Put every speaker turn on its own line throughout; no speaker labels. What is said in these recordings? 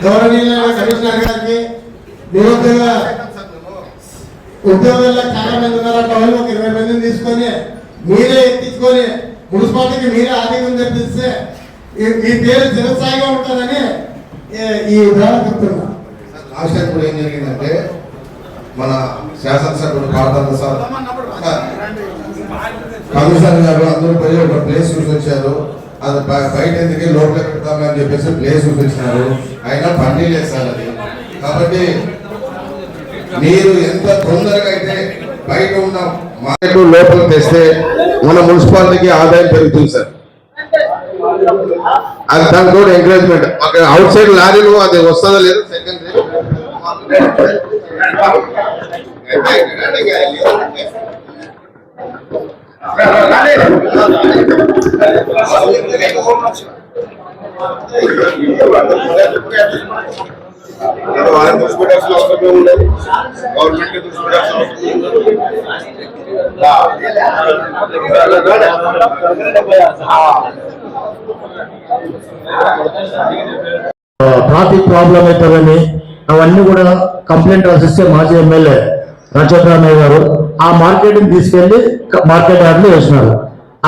గౌరవనీయులైన కమిషనర్ గారికి నిరుద్యోగ ఉద్యోగుల్లో చాలా మంది ఉన్నారు. అట్లా ఒక ఇరవై మందిని తీసుకొని మీరే ఎత్తించుకొని మున్సిపాలిటీకి మీరే ఆర్థికం తెప్పిస్తే ఈ- మీ పేరు చిరస్థాయిగా ఉంటుందని ఈ- ఈ ద్వారా చెప్తున్నా.
లాస్ట్ టైం కూడా ఏం జరిగిందంటే మన శాసనసభ్యుడు పాడతారు సార్ కమిషనర్ గారు అందరూ పోయి ఒక ప్లేస్ చూసి వచ్చారు. అది బయట ఎందుకు లోపల పెడతామని అని చెప్పేసి ప్లేస్ చూపించినారు. అయినా బండి లేదు సార్ అది. కాబట్టి మీరు ఎంత తొందరగా అయితే బయట ఉన్న మార్కెట్ లోపల తెస్తే మన మున్సిపాలిటీకి ఆదాయం పెరుగుతుంది సార్. అది దానికి కూడా ఎంకరేజ్మెంట్ అక్కడ అవుట్ సైడ్ లారీలు అది వస్తుందా లేదు సెకండ్
వాళ్ళని దృష్టి పెట్టాల్సిన అవసరం ఉండదు గవర్నమెంట్ దృష్టి పెట్టాల్సిన
ట్రాఫిక్ ప్రాబ్లం అవుతుందని అవన్నీ కూడా కంప్లైంట్ రాసిస్తే మాజీ ఎమ్మెల్యే రామయ్య గారు ఆ మార్కెట్ని తీసుకెళ్ళి క- మార్కెట్ యార్డ్లో వేసినారు.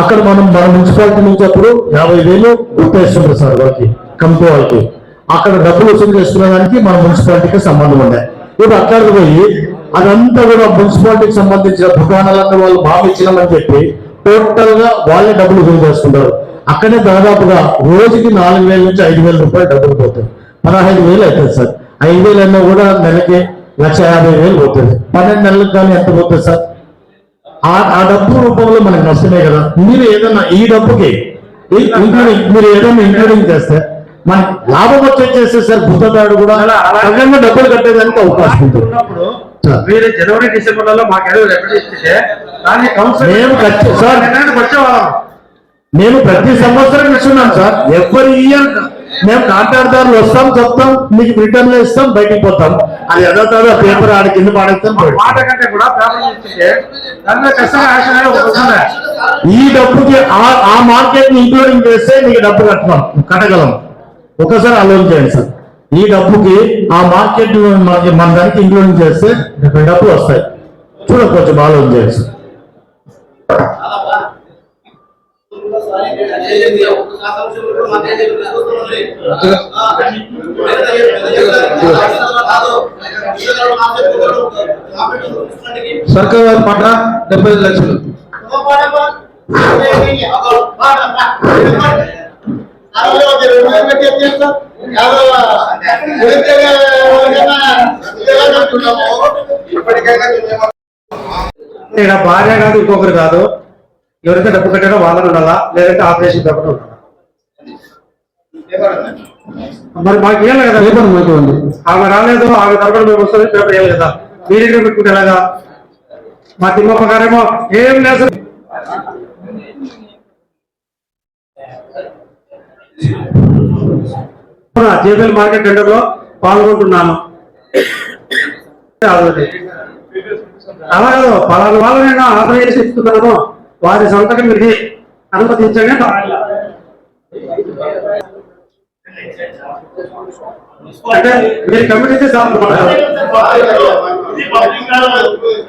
అక్కడ మనం మన మున్సిపాలిటీ నుంచి అప్పుడు యాభై వేలు గుర్తేస్తున్నారు సార్ వాళ్ళకి కంపెనీ వాళ్ళకి. అక్కడ డబ్బులు వసూలు చేసుకునే దానికి మన మున్సిపాలిటీకి సంబంధం ఉండే. ఇప్పుడు అక్కడికి పోయి అదంతా కూడా మున్సిపాలిటీకి సంబంధించిన దుకాణాలన్నీ వాళ్ళు బాగా ఇచ్చినామని చెప్పి టోటల్గా వాళ్ళే డబ్బులు వసూలు చేసుకుంటారు. అక్కడే దాదాపుగా రోజుకి నాలుగు వేల నుంచి ఐదు వేల రూపాయలు డబ్బులు పోతాయి. పదహైదు వేలు అవుతుంది సార్. ఐదు వేలు అన్నా కూడా నెలకి లక్ష యాభై వేలు పోతుంది. పన్నెండు నెలలకు కానీ ఎంత పోతుంది సార్? ఆ డబ్బు రూపంలో మనకు నష్టమే కదా. మీరు ఏదన్నా ఈ డబ్బుకి మీరు ఏదైనా ఇంక్లూడింగ్ చేస్తే మన లాభం వచ్చే సార్ గుర్తదాడు కూడా సగంగా డబ్బులు కట్టేదానికి అవకాశం ఉంటుంది.
మీరు జనవరి డిసెంబర్లలో మాకు ఏదో రెమెడీ ఇస్తే దాన్ని కౌన్సిల్
మేము సార్. మేము ప్రతి సంవత్సరం ఇస్తున్నాం సార్. ఎవరి ఇయర్ మేము కాంట్రాక్టర్లు వస్తాం చెప్తాం మీకు రిటర్న్లో ఇస్తాం బయటికి పోతాం. అది ఎదో పేపర్ ఆడ కింద పాడేస్తాం
మాట కంటే కూడా.
ఈ డబ్బుకి ఆ- మార్కెట్ని ఇంక్లూడింగ్ చేస్తే మీకు డబ్బు కట్టడం కట్టగలం. ఒకసారి ఆలోచన చేయండి సార్. ఈ డబ్బుకి ఆ మార్కెట్ మనకి మన దానికి ఇంక్లూడింగ్ చేస్తే డబ్బులు వస్తాయి. చూడ కొంచెం ఆలోచన చేయండి సార్.
సర్కార్ వారి పాట డెబ్బై ఐదు లక్షలు.
ఇక్కడ భార్య కాదు ఇంకొకరు కాదు. ఎవరైతే డబ్బు కట్టారో వాళ్ళని ఉండాలా? లేదంటే ఆపరేషన్ డబ్బులు ఉండాలా? మరి మాకు ఏం కదా
పేపర్ మాకు ఉంది
ఆమె రాలేదు ఆమె తరపున మేము వస్తుంది పేపర్ ఏం లేదా? మీరే పెట్టుకుంటే ఎలాగా? మా తిమ్మప్ప గారేమో ఏం లేదు. జేబీఎల్ మార్కెట్ టెండర్లో పాల్గొంటున్నాను. అలా కాదు పలానా వాళ్ళు నేను ఆర్డర్ చేసి ఇస్తున్నాను వారి సంతకం ఇది అనుమతించండి అంటే మీరు కమిటీ చేసి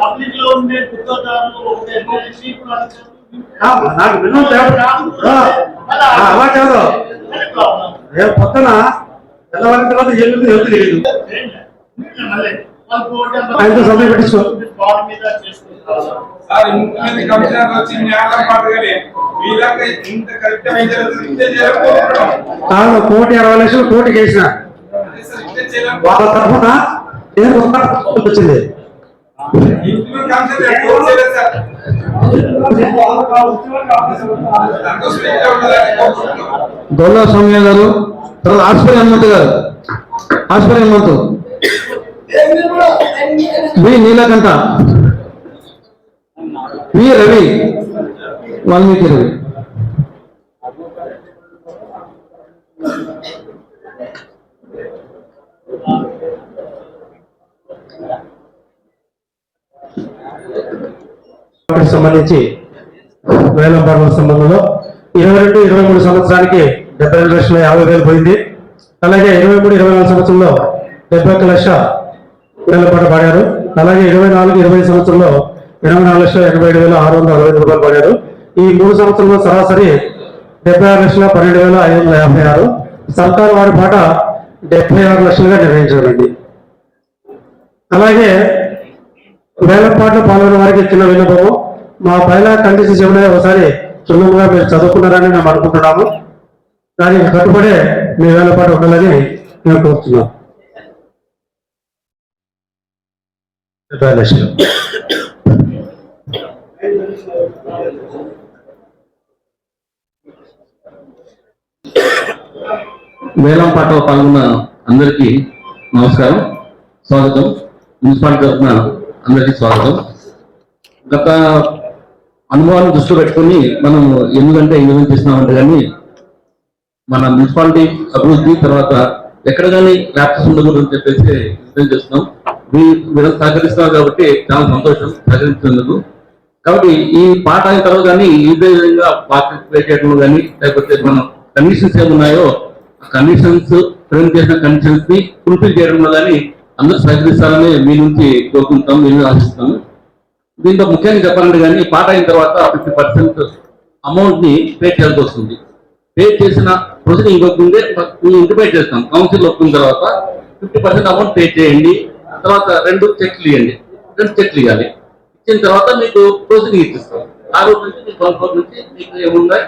పబ్లిక్లో ఉండే పుస్తకాలు ఒక ఎమ్మెల్సీ ఇప్పుడు అది
ఆ, నాకు అలా కాదు. రేపు పొద్దున తెల్లవారిన తర్వాత ఎవరు తెలియదు ఆయనతో సమయం పెట్టించుకో.
బాడీ మీద చేసుకుంటారు.
సార్ ఇంతమంది కమిషనర్ వచ్చి న్యాయం పాడగలి. వీళ్ళకి ఇంత కరెక్ట్ అయితే ఇంతే చేయకపోవడం.
కాదు కోటి అరవై లక్షలు
ఇంతే చేయలేకపోవడం
వాళ్ళ తరఫున నేను వచ్చింది.
గొల్ల సౌమ్య గారు తర్వాత ఆస్పరి హనుమంత్ గారు. ఆస్పరి హనుమంత్. వి నీలకంఠ. వి రవి. వాల్మీకి రవి.
సంబంధించి వేలం పర్వ సంబంధంలో ఇరవై రెండు ఇరవై మూడు సంవత్సరానికి డెబ్బై రెండు లక్షల యాభై వేలు పోయింది. అలాగే ఇరవై మూడు ఇరవై నాలుగు సంవత్సరంలో డెబ్బై ఒక్క లక్ష వేల పాట పాడారు. అలాగే ఇరవై నాలుగు ఇరవై సంవత్సరంలో ఇరవై నాలుగు లక్షల ఎనభై ఏడు వేల ఆరు వందల అరవై రూపాయలు పాడారు. ఈ మూడు సంవత్సరంలో సరాసరి డెబ్బై ఆరు లక్షల పన్నెండు వేల ఐదు వందల యాభై ఆరు. సర్కారు వారి పాట డెబ్బై ఆరు లక్షలుగా నిర్ణయించారండి అలాగే వేల పాటలు పాల్గొన్న వారికి చిన్న విన్నపము. మా పైన కండిషన్ ఏమైనా ఒకసారి సులభంగా మీరు చదువుకున్నారని మేము అనుకుంటున్నాము. దానికి కట్టుబడే మీ వేలపాటు ఉండాలని మేము కోరుతున్నాం. డెబ్బై పాట
వేలం పాటలో పాల్గొన్న అందరికీ నమస్కారం స్వాగతం. మున్సిపాలిటీ తరఫున అందరికీ స్వాగతం. గత అనుభవాన్ని దృష్టిలో పెట్టుకొని మనం ఎందుకంటే ఎనిమిది చేసినామంటే కానీ మన మున్సిపాలిటీ అభివృద్ధి తర్వాత ఎక్కడ కానీ ల్యాప్టాప్స్ ఉండకూడదని చెప్పేసి నిర్ణయం చేస్తున్నాం మీ- మీరు సహకరిస్తున్నారు కాబట్టి చాలా సంతోషం సహకరించినందుకు. కాబట్టి ఈ పాట అయిన తర్వాత కానీ ఇదే విధంగా పార్టిసిపేట్ చేయడంలో కానీ లేకపోతే మనం కండిషన్స్ ఏమున్నాయో ఆ కండిషన్స్ ఫ్రేమ్ చేసిన కండిషన్స్ని ఫుల్ఫిల్ చేయడంలో కానీ అందరూ సహకరిస్తారని మీ నుంచి కోరుకుంటాం మీ ఆశిస్తాము. దీంతో ముఖ్యంగా చెప్పాలంటే కానీ పాట అయిన తర్వాత ఫిఫ్టీ పర్సెంట్ అమౌంట్ని పే చేయాల్సి వస్తుంది. పే చేసిన ప్రొసీడింగ్ ఇవ్వకుంటే ఇంటిమేట్ చేస్తాం. కౌన్సిల్ ఒప్పుకున్న తర్వాత ఫిఫ్టీ పర్సెంట్ అమౌంట్ పే చేయండి. తర్వాత రెండు చెట్లు ఇవ్వండి. రెండు చెట్లు ఇవ్వాలి. ఇచ్చిన తర్వాత మీకు ప్రొసీడింగ్ ఇచ్చిస్తాం. ఆ రోజు నుంచి మీ వన్ నుంచి మీకు ఏమున్నాయి?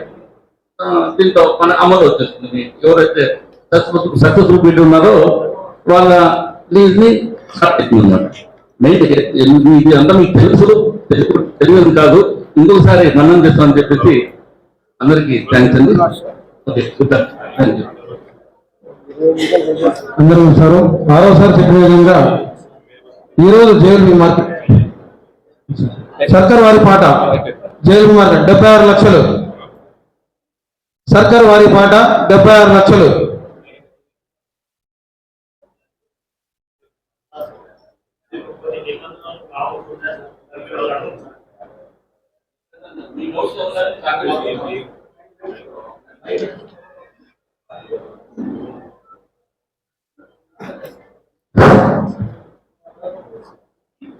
దీంతో మన అమలు వచ్చేస్తుంది. మీకు ఎవరైతే సక్సెస్ఫుల్ సక్సెస్ఫుల్ బిడ్ ఉన్నారో వాళ్ళ లీజ్ని స్టార్ట్ మెయిన్ అనమాట మెయిన్ ఇది అంతా మీకు తెలుసు తెలియదు కాదు. ఇంకొకసారి మనం చేస్తామని చెప్పేసి అందరికీ థ్యాంక్స్ అండి. ఓకే చూద్దాం థ్యాంక్ యూ అందరూ నమస్కారం ఆరోసారి చెప్పిన విధంగా ఈరోజు జైలు మార్కెట్ సర్కార్ వారి పాట. జైలు మార్కెట్ డెబ్బై ఆరు లక్షలు. సర్కార్ వారి పాట డెబ్బై ఆరు లక్షలు.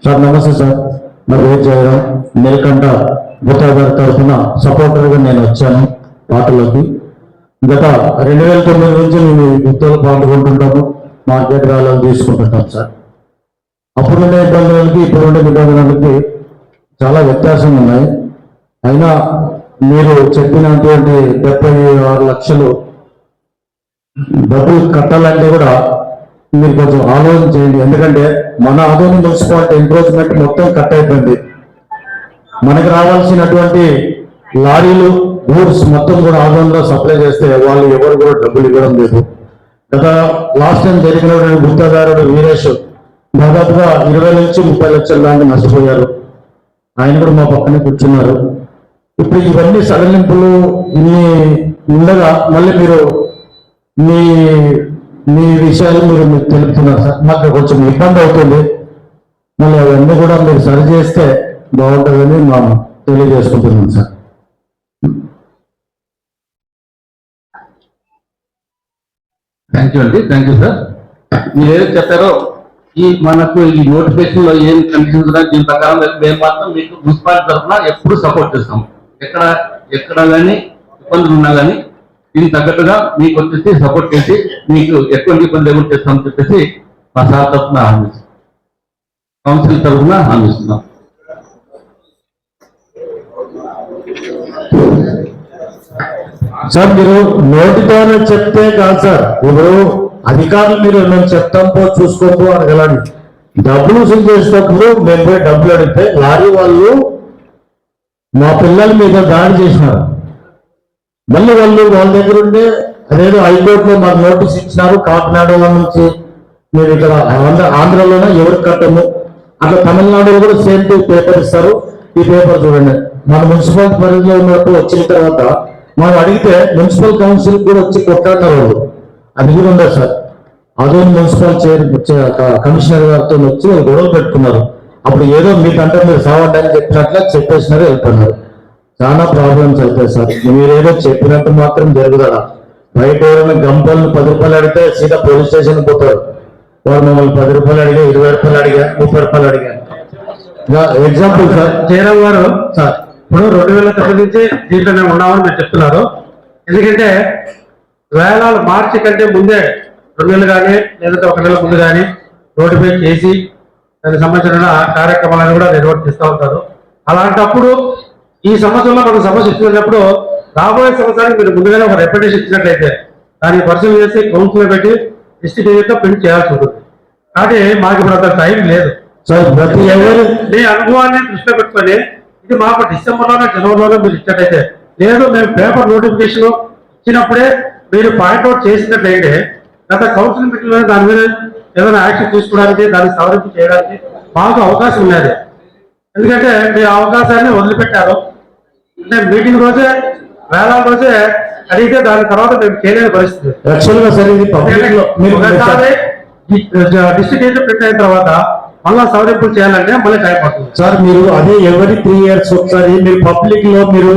సార్ నమస్తే సార్. నా పేరు జయరాం నీలకంఠ భూతా గారి తరఫున సపోర్టర్గా నేను వచ్చాను పాటలోకి. గత రెండు వేల తొమ్మిది నుంచి నేను యుద్ధాలు పాల్గొంటుంటాము మార్కెట్ వేలాలు తీసుకుంటుంటాం సార్. అప్పుడున్న ఇబ్బందులకి ఇప్పుడున్న నిబంధనలకి చాలా వ్యత్యాసం ఉన్నాయి. అయినా మీరు చెప్పినటువంటి డెబ్బై ఆరు లక్షలు డబ్బులు కట్టాలంటే కూడా మీరు కొంచెం ఆలోచన చేయండి. ఎందుకంటే మన ఆదోని మున్సిపాలిటీ ఎంక్రోచ్మెంట్ మొత్తం కట్ అయిపోయింది. మనకి రావాల్సినటువంటి లారీలు గూడ్స్ మొత్తం కూడా ఆదోనిలో సప్లై చేస్తే వాళ్ళు ఎవరు కూడా డబ్బులు ఇవ్వడం లేదు. గత లాస్ట్ టైం జరిగినటువంటి గుత్తదారుడు వీరేష్ దాదాపుగా ఇరవై నుంచి ముప్పై లక్షల దాకా నష్టపోయారు. ఆయన కూడా మా పక్కనే కూర్చున్నారు. ఇప్పుడు ఇవన్నీ సడలింపులు ఇన్ని ఉండగా మళ్ళీ మీరు మీ మీ విషయాలు మీరు మీకు తెలుపుతున్నారు సార్. మాకు కొంచెం ఇబ్బంది అవుతుంది. మళ్ళీ అవన్నీ కూడా మీరు సరి చేస్తే బాగుంటుందని మనం తెలియజేసుకుంటున్నాం సార్.
థ్యాంక్ యూ అండి. Thank you sir. మీరు ఏం చెప్పారో ఈ మనకు ఈ నోటిఫికేషన్లో ఏం కండిషన్స్ దీని ప్రకారం మేము మాత్రం మీకు మున్సిపాలిటీ తరఫున ఎప్పుడు సపోర్ట్ చేస్తాం ఎక్కడ ఎక్కడ కానీ ఇబ్బందులు ఉన్నా కానీ దీనికి తగ్గట్టుగా మీకు వచ్చేసి సపోర్ట్ చేసి మీకు ఎటువంటి ఇబ్బంది లేకుండా చేస్తామని చెప్పేసి మా సార్ తరఫున హామీ కౌన్సిల్ తరఫున హామీ
సార్ మీరు నోటితోనే చెప్తే కాదు సార్. ఇప్పుడు అధికారులు మీరు మేము చెప్తాం పో చూసుకోపో అనగలని డబ్బులు వసూలు చేసినప్పుడు మేము పోయి డబ్బులు అడిగితే లారీ వాళ్ళు మా పిల్లల మీద దాడి చేసినారు. మళ్ళీ వాళ్ళు వాళ్ళ దగ్గర ఉండే అదేదో హైకోర్టులో మాకు నోటీస్ ఇచ్చినారు కాకినాడలో నుంచి మీరు ఇక్కడ ఆంధ్ర ఆంధ్రలోనే ఎవరికి కట్టము అట్లా తమిళనాడులో కూడా సేమ్ టు పేపర్ ఇస్తారు. ఈ పేపర్ చూడండి. మన మున్సిపల్ పరిధిలో ఉన్నట్టు వచ్చిన తర్వాత మనం అడిగితే మున్సిపల్ కౌన్సిల్ కూడా వచ్చి కొట్లాడినారు వాళ్ళు. అది కూడా ఉండదు సార్? అదే మున్సిపల్ చైర్ కమిషనర్ గారితో వచ్చి వాళ్ళు గొడవలు పెట్టుకున్నారు. అప్పుడు ఏదో మీకంటే మీరు సావండి అని చెప్పినట్లే చెప్పేసినారు వెళ్తున్నారు చాలా ప్రాబ్లమ్స్ అవుతాయి సార్. మీరేదో చెప్పినట్టు మాత్రం జరుగుదా? బయట ఎవరైనా గంపలను పది రూపాయలు అడిగితే సీదా పోలీస్ స్టేషన్ పోతారు. వారు మమ్మల్ని పది రూపాయలు అడిగా ఇరవై రూపాయలు అడిగా ముప్పై రూపాయలు అడిగా. Example sir.
జయరామ్ గారు సార్ ఇప్పుడు రెండు వేల తొమ్మిది నుంచి దీంట్లోనే ఉన్నామని మీరు చెప్తున్నారు. ఎందుకంటే వేలాలు మార్చి కంటే ముందే రెండు నెలలు కానీ లేదంటే ఒక నెల ముందు కానీ నోటిఫై చేసి దానికి సంబంధించిన కార్యక్రమాలను కూడా నిర్వర్తిస్తూ ఉంటారు. అలాంటప్పుడు ఈ సంవత్సరంలో మనకు సమస్య ఇచ్చినప్పుడు రాబోయే సంవత్సరానికి మీరు ముందుగానే ఒక రెప్యుటేషన్ ఇచ్చినట్లయితే దాన్ని పరిశీలన చేసి కౌన్సిల్ పెట్టి డిస్ట్రిక్ట్ ప్రింట్ చేయాల్సి ఉంటుంది. కానీ మాకు ఇప్పుడు అంత టైం లేదు.
ప్రతి ఎవరు
మీ అనుభవాన్ని దృష్టిలో పెట్టుకొని ఇది మాకు డిసెంబర్లోనే జనవరిలోనే మీరు ఇచ్చినట్టయితే లేదు మేము పేపర్ నోటిఫికేషన్ ఇచ్చినప్పుడే మీరు పాయింట్ అవుట్ చేసినట్లయితే గత కౌన్సిల్ మీటింగ్లో దాని మీద ఏదైనా యాక్షన్ తీసుకోవడానికి దాన్ని సవరింపు చేయడానికి మాకు అవకాశం ఉన్నది. ఎందుకంటే మీ అవకాశాన్ని వదిలిపెట్టారు. అంటే మీటింగ్ రోజే వేలాల రోజే అడిగితే దాని తర్వాత మేము చేయలేని పరిస్థితి.
యాక్చువల్గా సార్ ఇది పబ్లిక్లో మీరు
ఒకసారి డిస్ట్రిక్ట్ ఏజెంట్ ప్రింట్ అయిన తర్వాత మళ్ళా సవరింపులు చేయాలంటే మళ్ళీ టైం పడుతుంది.
సార్ మీరు అదే ఎవరి త్రీ ఇయర్స్ ఒకసారి మీరు పబ్లిక్లో మీరు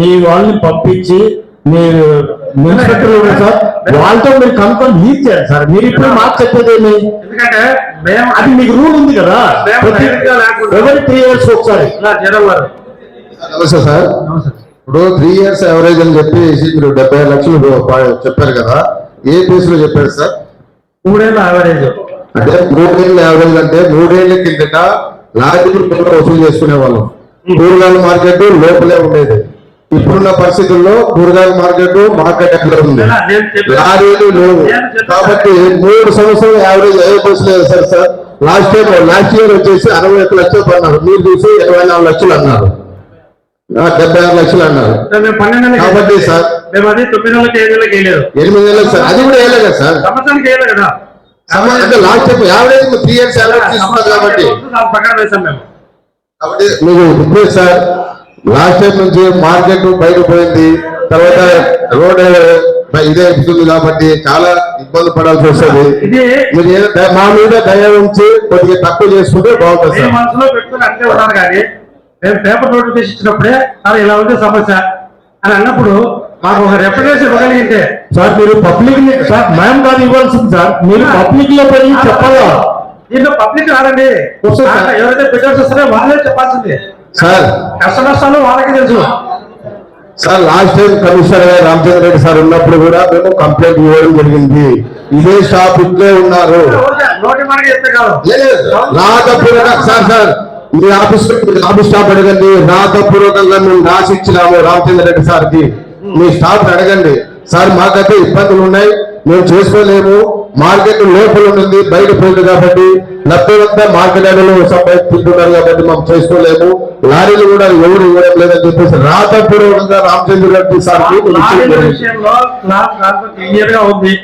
మీ వాళ్ళని పంపించి మీరు ఇన్స్పెక్టర్ సార్ వాళ్ళతో మీరు కనుక్కొని లీక్ చేయండి సార్. మీరు ఇప్పుడు మాకు చెప్పేది ఏమి?
ఎందుకంటే మేము
అది మీకు రూల్ ఉంది కదా. ప్రతి ఎవరి త్రీ ఇయర్స్ ఒకసారి?
ఇలా జనం గారు
నమస్తే సార్. ఇప్పుడు త్రీ ఇయర్స్ యావరేజ్ అని చెప్పేసి మీరు డెబ్బై లక్షలు చెప్పారు కదా. ఏ బేస్లో చెప్పారు సార్?
మూడేళ్ళ యావరేజ్
అంటే మూడేళ్ళ యావరేజ్ అంటే మూడేళ్ళ కిందట లారీలు కూడా వసూలు చేసుకునే వాళ్ళం. కూరగాయల మార్కెట్ లోపలే ఉండేది. ఇప్పుడున్న పరిస్థితుల్లో కూరగాయల మార్కెట్ మార్కెట్ ఎక్కడ ఉంది. లారీలు లేవు. కాబట్టి మూడు సంవత్సరాలు యావరేజ్ ఏ బస్సు లేదు sir sir. Last time last year వచ్చేసి అరవై ఒక్క లక్షలు పన్నారు మీరు చూసి ఇరవై నాలుగు లక్షలు అన్నారు. డెబ్బై ఆరు లక్షలు అన్నారు.
నెలలకి
కాబట్టి సార్
మేము అది తొమ్మిది నెలలకి ఐదు నెలలకి వేయలేదు
ఎనిమిది నెలలు సార్ అది కూడా వేయలేదు కదా సార్.
సంవత్సరానికి వేయలేదు కదా.
అంటే last time average three years average తీసుకున్నారు కాబట్టి.
దాని ప్రకారం వేసాం మేము.
కాబట్టి మీకు సార్ లాస్ట్ టైం నుంచి మార్కెట్ బయట పోయింది. తర్వాత రోడ్ ఇదే అవుతుంది కాబట్టి చాలా ఇబ్బంది పడాల్సి వస్తుంది. మీరు మా మీద దయ ఉంచి కొద్దిగా తక్కువ చేసుకుంటే బాగుంటుంది సార్.
మనసులో పెట్టుకుని అంతే ఉన్నారు కానీ మేము పేపర్ నోటిఫికేషన్ ఇచ్చినప్పుడే సార్ ఇలా ఉంది సమస్య అని అన్నప్పుడు మాకు ఒక రెప్యుటేషన్ ఇవ్వగలిగితే
సార్ మీరు పబ్లిక్ సార్ మేము కాదు ఇవ్వాల్సింది సార్. మీరు పబ్లిక్లో పోయి చెప్పాలా?
దీంట్లో పబ్లిక్ రాదండి.
సార్.
ఎవరైతే బిడ్డర్స్ వస్తారో వాళ్ళే చెప్పాల్సింది.
సార్.
కష్ట నష్టాలు వాళ్ళకి తెలుసు.
సార్ లాస్ట్ టైం కమిషనర్ గారు రామచంద్ర రెడ్డి సార్ ఉన్నప్పుడు కూడా మేము కంప్లైంట్ ఇవ్వడం జరిగింది. ఇదే షాప్ ఇట్లే ఉన్నారు.
మనకి చెప్తే
సార్ సార్ మీ ఆఫీస్ ఆఫీస్ స్టాఫ్ అడగండి. రాతపూర్వకంగా మేము రాసి ఇచ్చినాము రామచంద్ర రెడ్డి సార్కి మీ స్టాఫ్ అడగండి. సార్ మాకైతే ఇబ్బందులు ఉన్నాయి. మేము చేసుకోలేము. మార్కెట్ లోపల ఉంటుంది బయట పోయింది కాబట్టి లభ్యమంతా మార్కెట్ యార్డులో సంపాదించుకుంటున్నారు కాబట్టి మేము చేసుకోలేము. లారీలు కూడా ఎవరు ఇవ్వడం లేదని చెప్పేసి రాతపూర్వకంగా రామచంద్ర రెడ్డి సార్
క్లియర్గా ఉంది.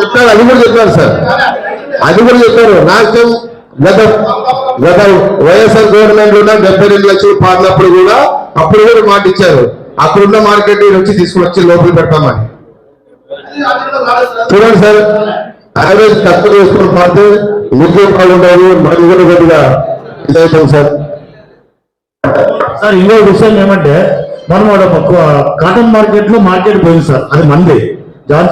చెప్పారు అది కూడా చెప్పారు సార్. అది కూడా చెప్పారు. నాకు గత గత వైఎస్ఆర్ గవర్నమెంట్లో డెబ్బై రెండు లక్షలు పాడినప్పుడు కూడా అప్పుడు కూడా మాట ఇచ్చారు. అక్కడున్న మార్కెట్ వచ్చి తీసుకొచ్చి వచ్చి లోపల పెడతామని. చూడండి సార్ యావరేజ్ తక్కువ చేసుకుని పాడితే ముగ్గురు బాగుంటారు మనకి కూడా కొద్దిగా ఇదవుతాం సార్.
సార్ ఇంకో విషయం ఏమంటే మనం ఒక కాటన్ మార్కెట్లో మార్కెట్ పోయింది సార్. అది మంది. జాన్